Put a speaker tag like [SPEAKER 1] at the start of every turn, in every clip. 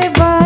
[SPEAKER 1] everybody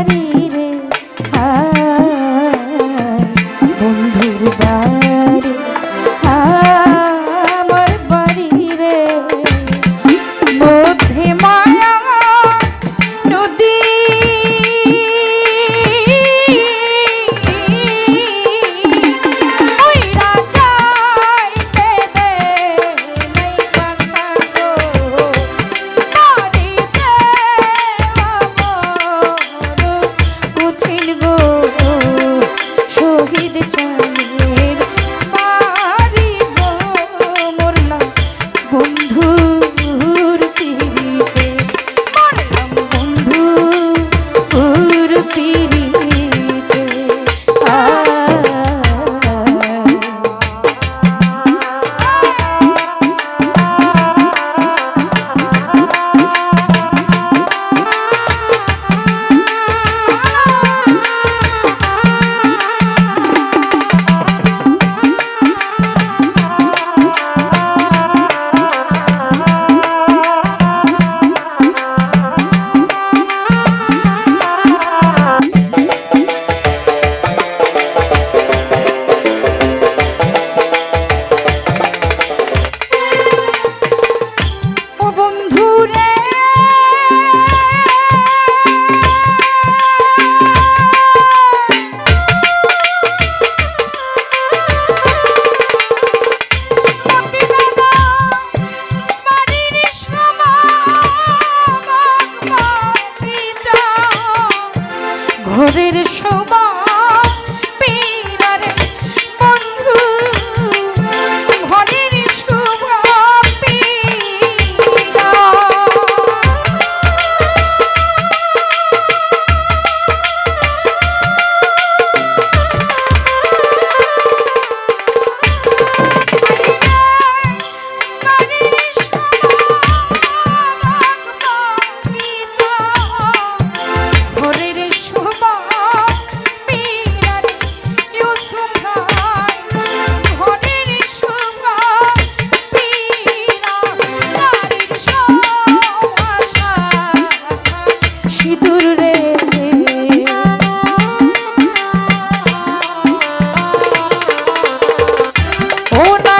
[SPEAKER 1] una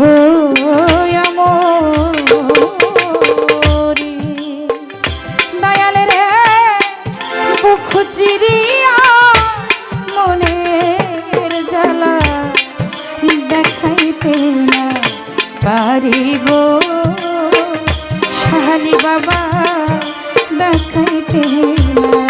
[SPEAKER 1] হইয়া মরি দয়াল রে বুক মনের জ্বালা দেখাইতে না পারিব। শাহালি বাবা দেখাইতে না